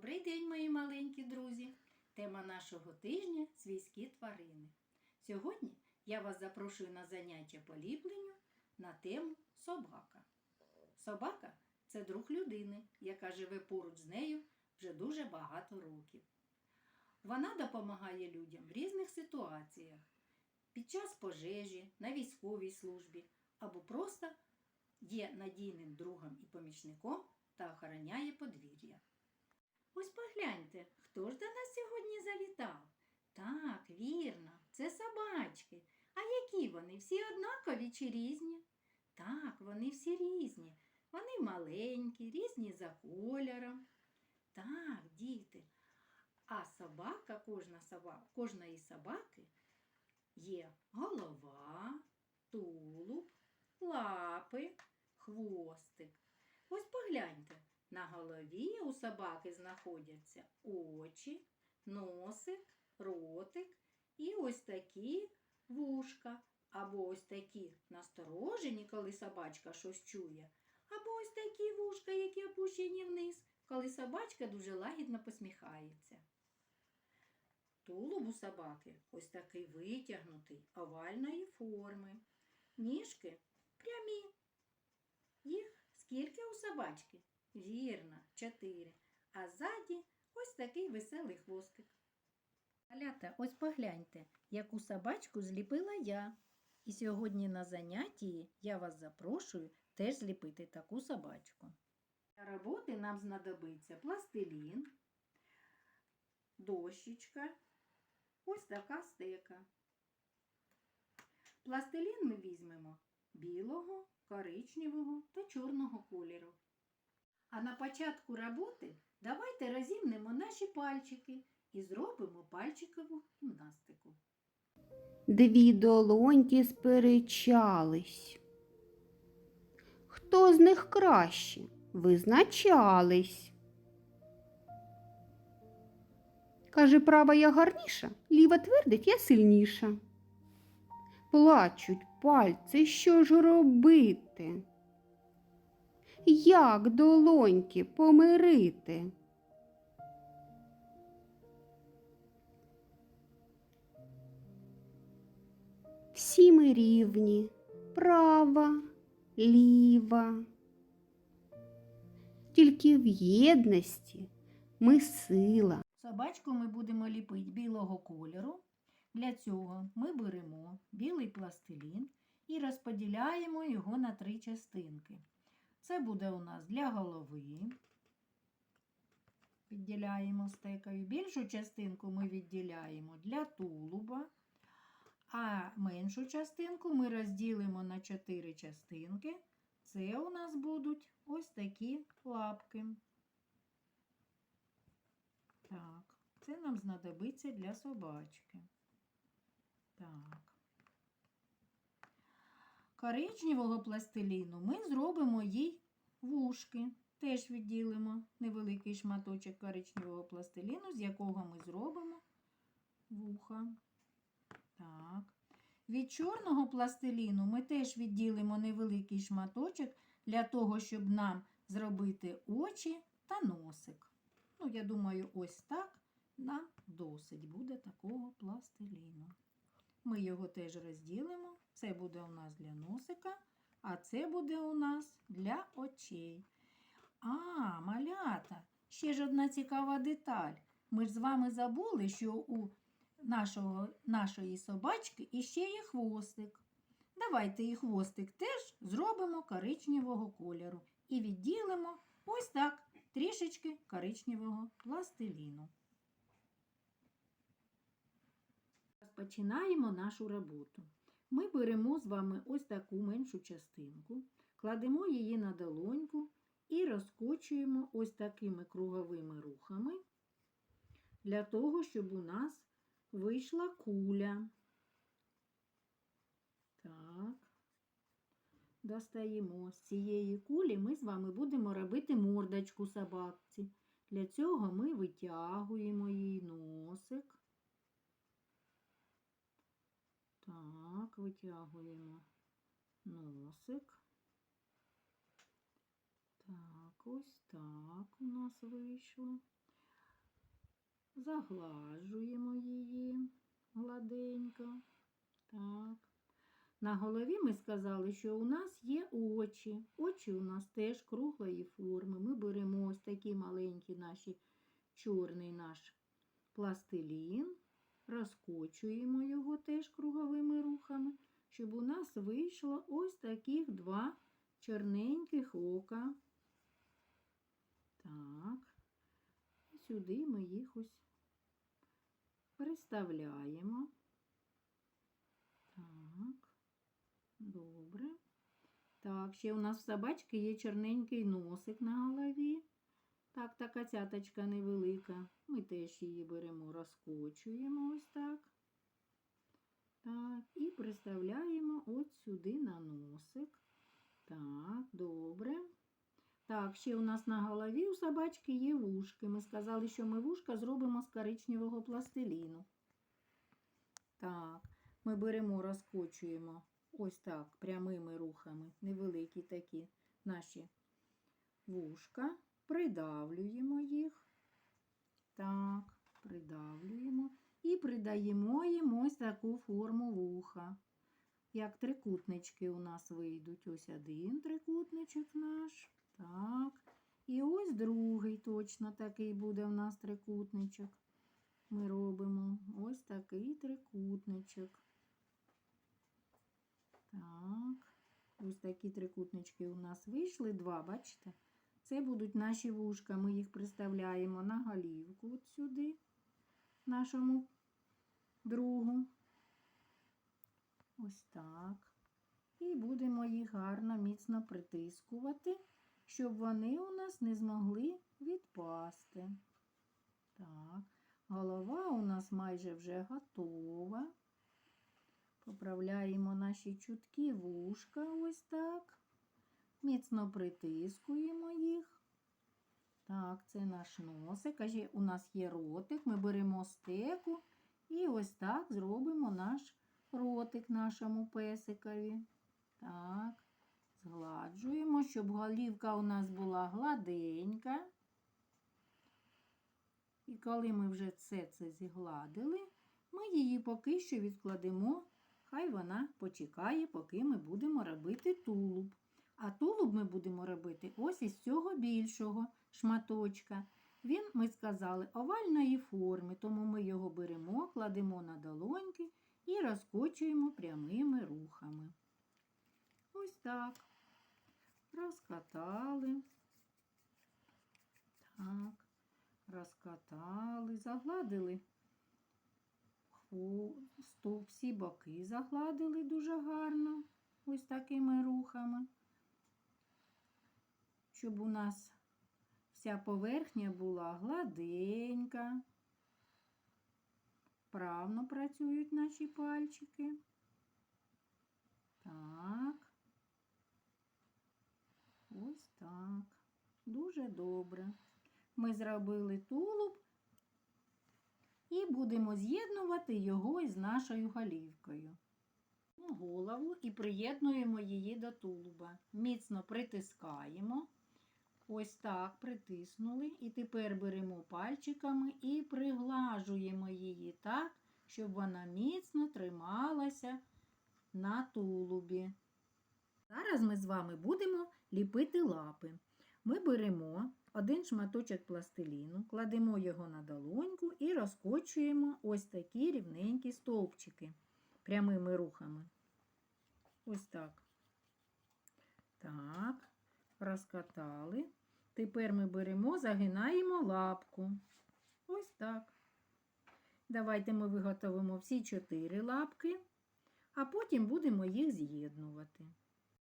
Добрий день, мої маленькі друзі! Тема нашого тижня свійські тварини. Сьогодні я вас запрошую на заняття по ліпленню на тему собака. Собака це друг людини, яка живе поруч з нею вже дуже багато років. Вона допомагає людям в різних ситуаціях під час пожежі, на військовій службі або просто є надійним другом і помічником та охороняє подвір'я. Ось погляньте, хто ж до нас сьогодні завітав? Так, вірно, це собачки. А які вони? Всі однакові чи різні? Так, вони всі різні. Вони маленькі, різні за кольором. Так, діти. А собака, кожна собака, кожної собаки є голова, тулуб, лапи, хвостик. Ось погляньте, на голові у собаки знаходяться очі, носик, ротик і ось такі вушка, або ось такі насторожені, коли собачка щось чує, або ось такі вушка, які опущені вниз, коли собачка дуже лагідно посміхається. Тулуб у собаки ось такий витягнутий, овальної форми. Ніжки прямі. Їх скільки у собачки? Вірно, чотири. А ззаді ось такий веселий хвостик. Малята, ось погляньте, яку собачку зліпила я. І сьогодні на занятті я вас запрошую теж зліпити таку собачку. Для роботи нам знадобиться пластилін, дощечка, ось така стека. Пластилін ми візьмемо білого, коричневого та чорного кольору. А на початку роботи давайте розімнемо наші пальчики і зробимо пальчикову гімнастику. Дві долоньки сперечались. Хто з них краще? Визначались. Каже, права я гарніша, ліва твердить я сильніша. Плачуть пальці, що ж робити? Як долоньки помирити? Всі ми рівні, права, ліва. Тільки в єдності ми сила. Собачку ми будемо ліпити білого кольору. Для цього ми беремо білий пластилін і розподіляємо його на три частинки. Це буде у нас для голови. Відділяємо стекою. Більшу частинку ми відділяємо для тулуба, а меншу частинку ми розділимо на чотири частинки. Це у нас будуть ось такі лапки. Так, це нам знадобиться для собачки. Так. Коричневого пластиліну ми зробимо їй вушки. Теж відділимо невеликий шматочок коричневого пластиліну, з якого ми зробимо вуха. Так. Від чорного пластиліну ми теж відділимо невеликий шматочок для того, щоб нам зробити очі та носик. Ну, я думаю, ось так нам досить буде такого пластиліну. Ми його теж розділимо. Це буде у нас для носика, а це буде у нас для очей. А, малята, ще ж одна цікава деталь. Ми ж з вами забули, що у нашого, нашої собачки іще є хвостик. Давайте і хвостик теж зробимо коричневого кольору і відділимо ось так трішечки коричневого пластиліну. Розпочинаємо нашу роботу. Ми беремо з вами ось таку меншу частинку, кладемо її на долоньку і розкочуємо ось такими круговими рухами для того, щоб у нас вийшла куля. Так. Достаємо з цієї кулі, ми з вами будемо робити мордочку собакці. Для цього ми витягуємо її носик. Так, витягуємо носик. Так, ось так у нас вийшло. заглажуємо її гладенько. Так. На голові ми сказали, що у нас є очі. Очі у нас теж круглої форми. Ми беремо ось такі маленькі наші чорний наш пластилін, розкочуємо його теж круговими рухами, щоб у нас вийшло ось таких два чорненьких ока. Так. І сюди ми їх ось приставляємо. Так. Добре. Так, ще у нас в собачки є чорненький носик на голові. Так, така цяточка невелика. Ми теж її беремо, розкочуємо ось так. Так, і приставляємо от сюди на носик. Так, добре. Так, ще у нас на голові у собачки є вушки. Ми сказали, що ми вушка зробимо з коричневого пластиліну. Так, ми беремо, розкочуємо ось так, прямими рухами, невеликі такі наші вушка, придавлюємо їх. Так, придавлюємо і придаємо їм ось таку форму вуха. Як трикутнички у нас вийдуть. Ось один трикутничок наш. Так. І ось другий точно такий буде у нас трикутничок. Ми робимо ось такий трикутничок. Так. Ось такі трикутнички у нас вийшли. Два, бачите? Це будуть наші вушка. Ми їх приставляємо на голівку от сюди, нашому другу. Ось так. І будемо їх гарно міцно притискувати, щоб вони у нас не змогли відпасти. Так, голова у нас майже вже готова. Поправляємо наші чуткі вушка ось так. Міцно притискуємо їх. Так, це наш носик. А ще у нас є ротик. Ми беремо стеку і ось так зробимо наш ротик нашому песикові. Так, згладжуємо, щоб голівка у нас була гладенька. І коли ми вже все це зігладили, ми її поки що відкладемо, хай вона почекає, поки ми будемо робити тулуб. Будемо робити ось із цього більшого шматочка. Він, ми сказали, овальної форми, тому ми його беремо, кладемо на долоньки і розкочуємо прямими рухами. Ось так. Розкатали. Так, розкатали, загладили. Хвосту, всі боки загладили дуже гарно, ось такими рухами, щоб у нас вся поверхня була гладенька. Правно працюють наші пальчики. Так. Ось так. Дуже добре. Ми зробили тулуб і будемо з'єднувати його із нашою голівкою. Голову і приєднуємо її до тулуба. Міцно притискаємо. Ось так притиснули. І тепер беремо пальчиками і приглажуємо її так, щоб вона міцно трималася на тулубі. Зараз ми з вами будемо ліпити лапи. Ми беремо один шматочок пластиліну, кладемо його на долоньку і розкочуємо ось такі рівненькі стовпчики прямими рухами. Ось так. Так, розкатали. Тепер ми беремо, загинаємо лапку. Ось так. Давайте ми виготовимо всі чотири лапки, а потім будемо їх з'єднувати.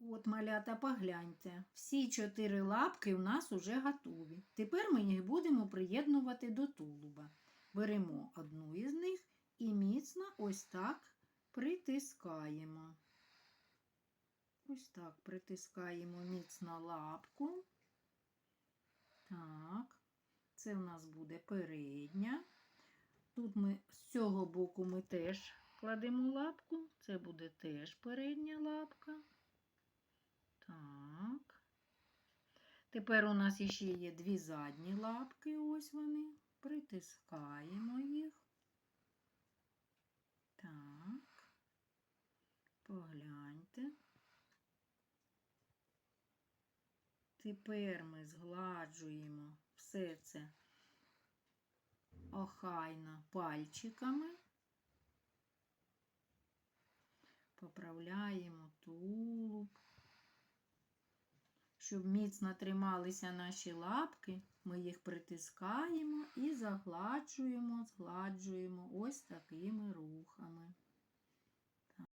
От, малята, погляньте, всі чотири лапки у нас уже готові. Тепер ми їх будемо приєднувати до тулуба. Беремо одну із них і міцно ось так притискаємо. Ось так притискаємо міцно лапку. Так, це у нас буде передня. Тут ми з цього боку ми теж кладемо лапку. Це буде теж передня лапка. Так. Тепер у нас іще є дві задні лапки, ось вони. притискаємо їх. Так. Погляньте. Тепер ми згладжуємо все це охайно пальчиками. Поправляємо тулуб. Щоб міцно трималися наші лапки, ми їх притискаємо і загладжуємо, згладжуємо ось такими рухами. Так.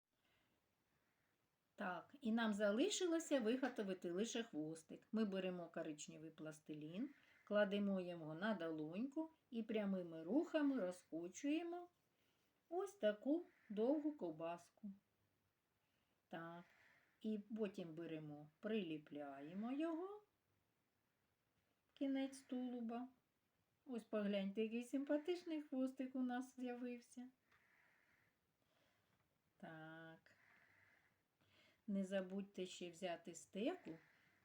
Так, і нам залишилося виготовити лише хвостик. Ми беремо коричневий пластилін, кладемо його на долоньку і прямими рухами розкочуємо ось таку довгу ковбаску. Так. І потім беремо, приліпляємо його кінець тулуба. Ось погляньте, який симпатичний хвостик у нас з'явився. Так. Не забудьте ще взяти стеку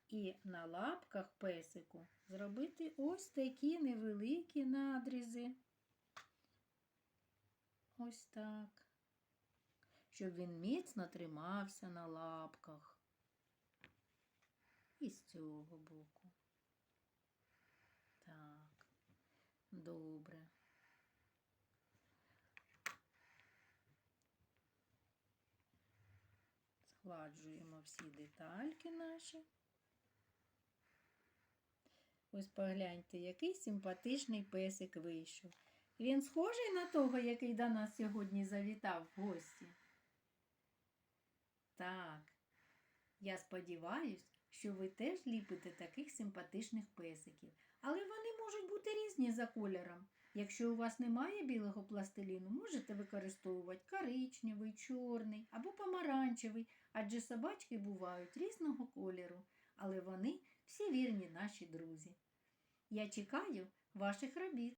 і на лапках песику зробити ось такі невеликі надрізи. Ось так щоб він міцно тримався на лапках. І з цього боку. Так, добре. Згладжуємо всі детальки наші. Ось погляньте, який симпатичний песик вийшов. Він схожий на того, який до нас сьогодні завітав в гості. Так, я сподіваюсь, що ви теж ліпите таких симпатичних песиків, але вони можуть бути різні за кольором. Якщо у вас немає білого пластиліну, можете використовувати коричневий, чорний або помаранчевий, адже собачки бувають різного кольору, але вони всі вірні наші друзі. Я чекаю ваших робіт.